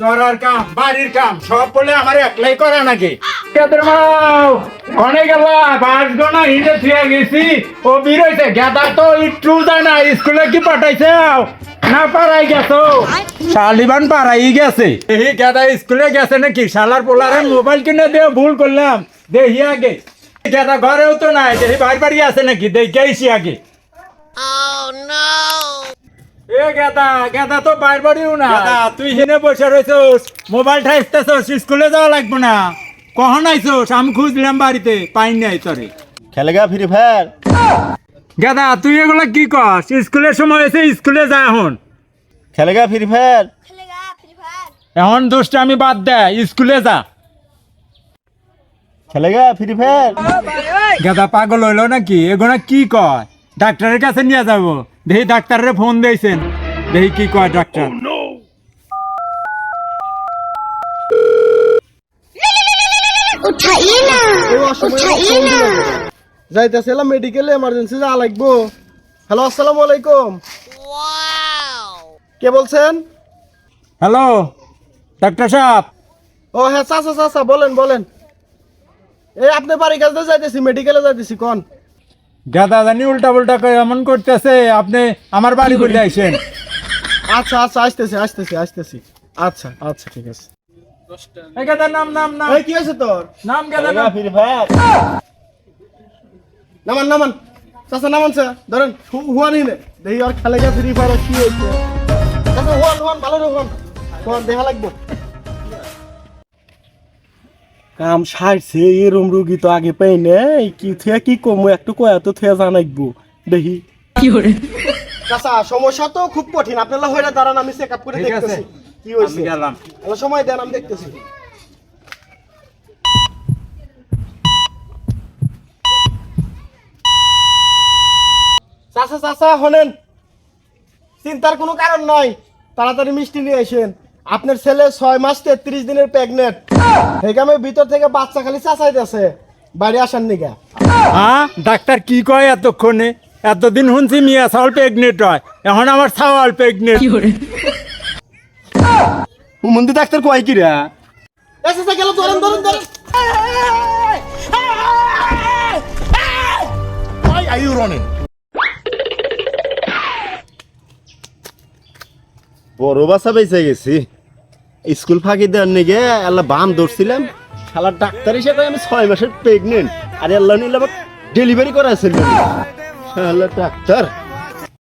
চড়ার কাম, বাড়ির কাম, সব বলে আমার একলাই করা নাকি? অনেক বাস গোনা হিঁদে থুয়ে গেছি। ও বিরইছে গেদা তো একটু যায় না, স্কুলে কি পাঠাইছে? না পারাই গেছো। শালিবান পারাই গেছে। এই গেদা স্কুলে গেছে নাকি? শালার পোলারে মোবাইল কিনে দিয়ে ভুল করলাম। দেখি আগে। গেদা ঘরেও তো নাই দেখি বাড়ি বাড়ি আছে নাকি? দেখে আগে। এ গেদা গেদা তো বাইর বাড়িও না। গেদা তুই হেনে বসে রয়েছিস মোবাইল স্কুলে যাওয়া লাগবে না। কখন আইছস? আমি খুঁজলাম বাড়িতে পাইনি নাই তোরে। খেলেগা ফ্রি ফায়ার? গেদা তুই এগুলা কি কস? স্কুলের সময় এসে স্কুলে যা এখন। খেলেগা ফ্রি ফায়ার? খেলেগা ফ্রি ফায়ার। এখন দোষটা আমি বাদ দে স্কুলে যা। খেলেগা ফ্রি ফায়ার? গেদা পাগল হইল নাকি? এগুলা কি কয়? ডাক্তারের কাছে নিয়ে যাব। দেখি ডাক্তারের ফোন দিয়েছেন। দেখি কি কয় ডাক্তার যাইতেছিলাম মেডিকেলে এমার্জেন্সি যা লাগবো হ্যালো আসসালামু আলাইকুম। কে বলছেন? হ্যালো ডাক্তার সাহেব। ও হ্যাঁ চাচা চাচা বলেন বলেন। এই আপনি বাড়ির কাছে যাইতেছি মেডিকেলে যাইতেছি কোন? গাদা জানি উল্টা উল্টা করে এমন করতেছে আপনি আমার বাড়ি বলে আইসেন আচ্ছা আচ্ছা আসতেছি আসতেছি আসতেছি। আচ্ছা আচ্ছা ঠিক আছে। এই গাদার নাম নাম নাম। এই কি আছে তোর? নাম গাদা নাম। ফ্রি ফায়ার নামান নামান। চাচা নামান স্যার ধরেন হু- হুয়ান হিনে দেখি আর খেলে গা ফ্রি ফায়ার কি হয়েছে। চাচা হুয়ান হুয়ান ভালো রে হুয়ান। হুয়ান দেখা লাগবো। কাম সারছে এরম রুগী তো আগে পাই নাই। কি থুয়া কি কমু? একটু কয়া তো থুয়া জানাইবো। দেখি। চাচা সমস্যা তো খুব কঠিন। আপনারা দাঁড়ান আমি চেক আপ করে দেখতেছি কি হয়েছে সময় দেন আমি দেখতেছি। চাচা চাচা হলেন। চিন্তার কোনো কারণ নাই। তাড়াতাড়ি মিষ্টি নিয়ে আসেন। আপনার ছেলে ছয় মাস তেত্রিশ দিনের প্রেগনেন্ট হেগামের ভিতর থেকে বাচ্চা খালি চাচাইতেছে। বাড়ি আসার নিগা। হ্যাঁ ডাক্তার কি কয় এতক্ষণে? এতদিন শুনছি মিয়া চাউল প্রেগনেন্ট হয়। এখন আমার চাওয়াল প্রেগনেন্ট হুমন্দি ডাক্তার কয় কি রে? গেল ধরেন ধরেন ধরেন। বড় বাসা বেঁচে গেছি। স্কুল ফাঁকি দেওয়ার নিগে আল্লাহ বাম ধরছিলাম। শালা ডাক্তার হিসেবে আমি ছয় মাসের প্রেগনেন্ট আর আল্লাহ নিলে আমার ডেলিভারি করা ছিল শালা ডাক্তার